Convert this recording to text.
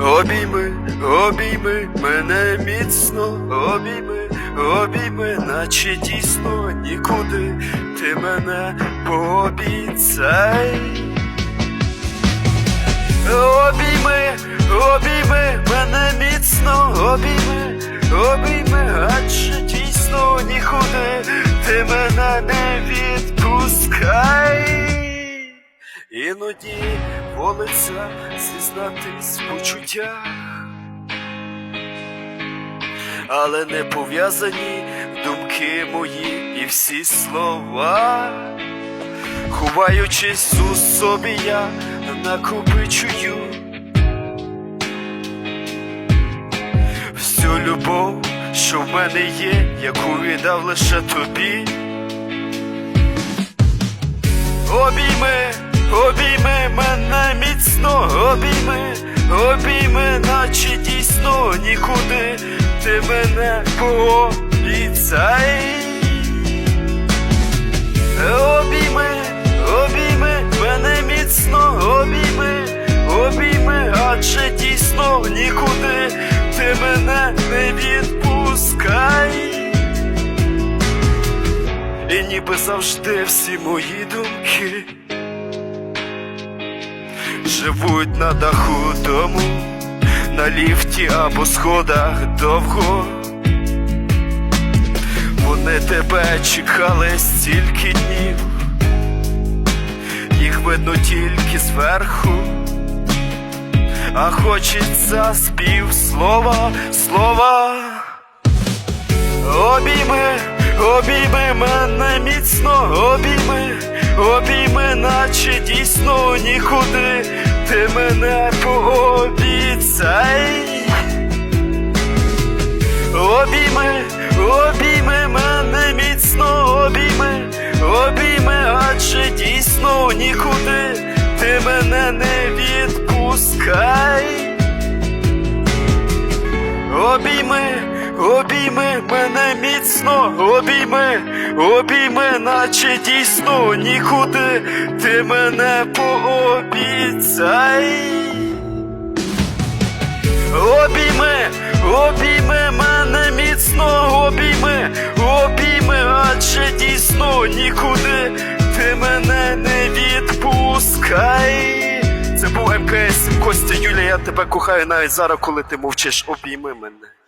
обійми, обійми мене міцно, обійми, обійми, наче дійсно нікуди ти мене пообіцяй. Обійми, обійми мене міцно, обійми, обійми, адже Іноді волиться зізнатись в почуттях, але не пов'язані думки мої і всі слова. Ховаючись у собі, я накопичую всю любов, що в мене є, яку віддав лише тобі. Обійми, обійми мене міцно, обійми, обійми, наче дійсно нікуди ти мене пообіцяй. Обійми, обійми мене міцно, обійми, обійми, адже дійсно нікуди ти мене не відпускай. І ніби завжди всі мої думки живуть на даху дому, на ліфті або сходах довго. Вони тебе чекали стільки днів, їх видно тільки зверху, а хочеться спів слова, слова. Обійми, обійми мене міцно, обійми, обійми, наче дійсно нікуди мене пообіцяй. Обійми, обійми мене міцно, обійми, обійми, адже дійсно нікуди ти мене не відпускай. Обійми, обійми мене міцно, обійми, обійми, наче дійсно нікуди ти мене пообіцяй. Обійми, обійми мене міцно, обійми, обійми, адже дійсно нікуди ти мене не відпускай. Це був МКС Костя Юлія, я тебе кохаю навіть зараз, коли ти мовчиш, обійми мене.